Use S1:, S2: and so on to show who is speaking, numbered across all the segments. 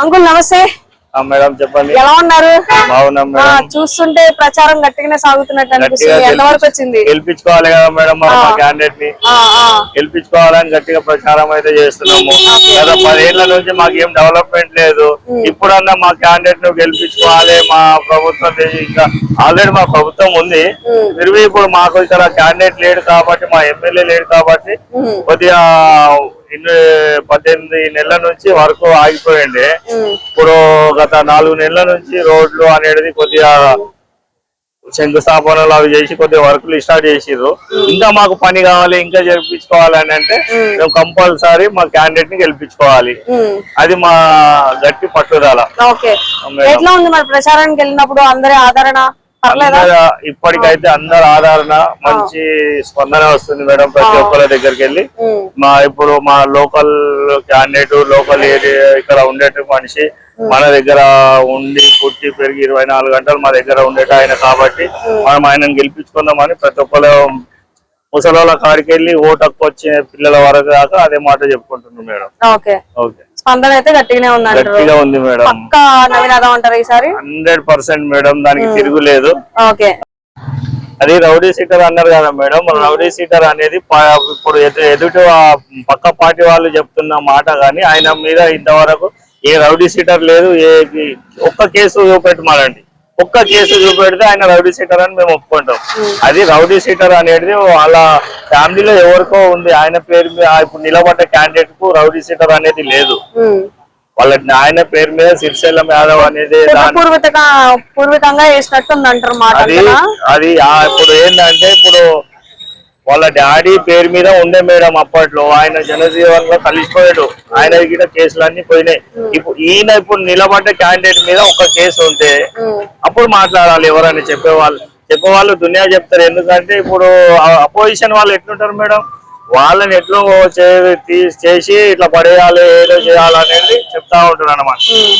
S1: Uncle నమస్తే.
S2: Madam చెప్పండి.
S1: ఎలా ఉన్నారు? చూస్తుంటే ప్రచారం గట్టిగానే సాగుతున్నట్టు అనిపిస్తుంది. ఎంతవరకు వచ్చింది?
S2: గెలిపించుకోవాలి కదా మేడం మనం
S1: క్యాండిడేట్ని.
S2: గెలిపించుకోవాలని గట్టిగా ప్రచారం అయితే చేస్తున్నాము. గత పదేళ్ళ నుంచి మాకు ఏం డెవలప్మెంట్ లేదు. ఇప్పుడన్నా మా క్యాండిడేట్ను గెలిపించుకోవాలి. మా ప్రభుత్వం ఇంకా ఆల్రెడీ మా ప్రభుత్వం ఉంది. తిరిగి ఇప్పుడు మాకు ఇక్కడ క్యాండిడేట్ లేడు కాబట్టి మా ఎమ్మెల్యే లేడు కాబట్టి కొద్దిగా ఇన్ని పద్దెనిమిది నెలల నుంచి వరకు ఆగిపోయింది. ఇప్పుడు గత నాలుగు నెలల నుంచి రోడ్లు అనేది కొద్దిగా శంకుస్థాపనలు అవి చేసి కొద్దిగా వర్కులు స్టార్ట్ చేసిర్రు. ఇంకా మాకు పని కావాలి ఇంకా జరిపించుకోవాలి అని అంటే మేము కంపల్సరీ మా క్యాండిడేట్ని గెలిపించుకోవాలి. అది మా గట్టి పట్టుదల.
S1: ఎట్లా ఉంది మరి ప్రచారానికి వెళ్ళినప్పుడు అందరి ఆదరణ?
S2: ఇప్పటికైతే అందరు ఆదరణ మంచి స్పందన వస్తుంది మేడం ప్రతి ఒక్కరి దగ్గరికి వెళ్ళి. మా ఇప్పుడు మా లోకల్ క్యాండిడేట్ లోకల్ ఏరియా ఇక్కడ ఉండేట మనిషి మన దగ్గర ఉండి పుట్టి పెరిగి ఇరవై నాలుగు గంటలు మా దగ్గర ఉండేట ఆయన కాబట్టి మనం ఆయనను గెలిపించుకుందామని ప్రతి ఒక్కరు ముసలోళ్ళ కాడికి వెళ్ళి ఓటు హక్కు వచ్చే పిల్లల వరకు దాకా అదే మాట చెప్పుకుంటున్నాం మేడం.
S1: ఓకే.
S2: ఓకే.
S1: స్పందన అయితే గట్టిగానే ఉంది
S2: గట్టిగా ఉంది మేడం.
S1: పక్క నవీనాథం అంటారు ఈసారి?
S2: హండ్రెడ్ పర్సెంట్ మేడం దానికి తిరుగులేదు.
S1: ఓకే.
S2: అది రౌడీ సీటర్ అన్నారు కదా మేడం. రౌడీ సీటర్ అనేది ఇప్పుడు ఎదు- ఎదుటి పక్క పార్టీ వాళ్ళు చెప్తున్న మాట గానీ ఆయన మీద ఇంతవరకు ఏ రౌడీ సీటర్ లేదు ఏ ఒక్క కేసు చూపెట్టమాలండి ఒక్క కేసు చూపెడితే ఆయన రౌడీ సీటర్ అని మేము ఒప్పుకుంటాం. అది రౌడీ సీటర్ అనేది వాళ్ళ ఫ్యామిలీలో ఎవరికో ఉంది. ఆయన పేరు మీద ఇప్పుడు నిలబడ్డ క్యాండిడేట్కు రౌడీ సీటర్ అనేది లేదు. వాళ్ళ ఆయన పేరు మీద సిరిశైలం యాదవ్ అనేది
S1: పూర్వీకంగా వేసినట్టు ఉంది అంటారు మాట
S2: అది? అది ఇప్పుడు ఏంటంటే ఇప్పుడు వాళ్ళ డాడీ పేరు మీద ఉండే మేడం అప్పట్లో. ఆయన జనజీవన్లో కలిసిపోయాడు. ఆయన గిట కేసులన్నీ పోయినాయి. ఇప్పుడు ఈయన ఇప్పుడు నిలబడ్డ క్యాండిడేట్ మీద ఒక కేసు ఉంటే అప్పుడు మాట్లాడాలి ఎవరని చెప్పేవాళ్ళు. చెప్పేవాళ్ళు దునియా చెప్తారు. ఎందుకంటే ఇప్పుడు అపోజిషన్ వాళ్ళు ఎట్లుంటారు మేడం? వాళ్ళని ఎట్లా చేసి ఇట్లా పడేయాలి ఏదో చేయాలి అనేది చెప్తా ఉంటారు అనమాట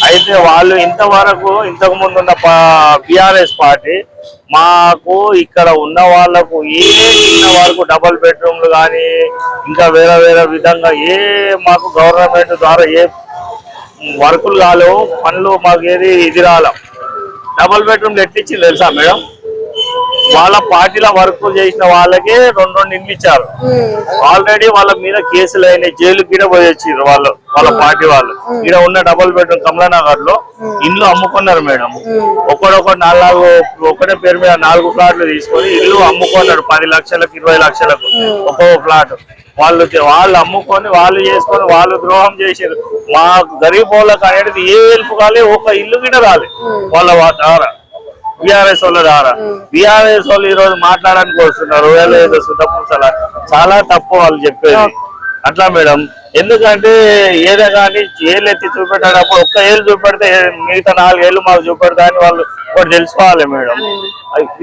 S2: అయితే వాళ్ళు ఇంతవరకు ఇంతకు ముందు ఉన్న బిఆర్ఎస్ పార్టీ మాకు ఇక్కడ ఉన్న వాళ్ళకు ఏ చిన్న వరకు డబల్ బెడ్రూమ్లు కానీ ఇంకా వేరే వేరే విధంగా ఏ మాకు గవర్నమెంట్ ద్వారా ఏ వర్కులు కాలేవు పనులు మాకు ఏది ఇది రాలే. డబుల్ బెడ్రూమ్ ఎట్టిచ్చింది తెలుసా మేడం? వాళ్ళ పార్టీలో వర్క్ చేసిన వాళ్ళకే రెండు రెండు ఇండ్లు ఇచ్చారు. ఆల్రెడీ వాళ్ళ మీద కేసులు అయినాయి. జైలు గిడ పోయి వచ్చిర్రు వాళ్ళు వాళ్ళ పార్టీ వాళ్ళు. ఇక్కడ ఉన్న డబుల్ బెడ్రూమ్ కమలానగర్లో ఇల్లు అమ్ముకున్నారు మేడం. ఒకడొకటి నాలుగు ఒకటే పేరు మీద నాలుగు ఫ్లాట్లు తీసుకొని ఇల్లు అమ్ముకున్నాడు. పది లక్షలకు ఇరవై లక్షలకు ఒక్కో ఫ్లాట్. వాళ్ళు వాళ్ళు అమ్ముకొని వాళ్ళు చేసుకొని వాళ్ళు ద్రోహం చేసారు మా గరీబ్ వాళ్ళకి అనేది ఏ హెల్ప్ కాలే ఒక ఇల్లు గిడ రాలే. వాళ్ళ ద్వారా బీఆర్ఎస్ వాళ్ళ ద్వారా బీఆర్ఎస్ వాళ్ళు ఈ రోజు మాట్లాడడానికి వస్తున్నారు ఏదో చాలా తప్పు వాళ్ళు చెప్పేది. అట్లా మేడం. ఎందుకంటే ఏదో కానీ ఏళ్ళు ఎత్తి చూపెట్టేటప్పుడు ఒక్క ఏళ్ళు చూపెడితే మిగతా నాలుగేళ్ళు మాకు చూపెడతా అని వాళ్ళు ఒకటి తెలుసుకోవాలి మేడం.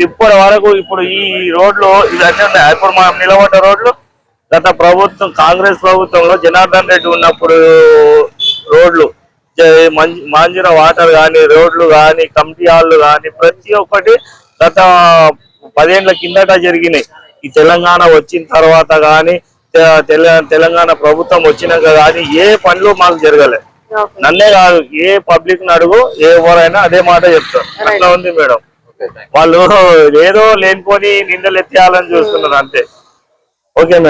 S2: ఇప్పటి వరకు ఇప్పుడు ఈ రోడ్లు ఇవన్నీ ఉన్నాయి. ఇప్పుడు మనం నిలబడ్డ రోడ్లు గత ప్రభుత్వం కాంగ్రెస్ ప్రభుత్వంలో జనార్దన్ రెడ్డి ఉన్నప్పుడు రోడ్లు జ- మంజ- మాంజిన వాటర్ కానీ రోడ్లు కానీ కమిటీ హాల్లు కానీ ప్రతి ఒక్కటి గత పదేళ్ళ కిందట జరిగినాయి. ఈ తెలంగాణ వచ్చిన తర్వాత కానీ తెలంగాణ ప్రభుత్వం వచ్చినాక కానీ ఏ పనులు మాకు జరగలే.
S1: ఓకే.
S2: నన్నే కాదు ఏ పబ్లిక్ అడుగు ఏ ఎవరైనా అదే మాట చెప్తారు. అట్లా ఉంది మేడం. వాళ్ళు ఏదో లేనిపోని నిందలు ఎత్తేయాలని చూస్తున్నారు అంతే. Okay madam.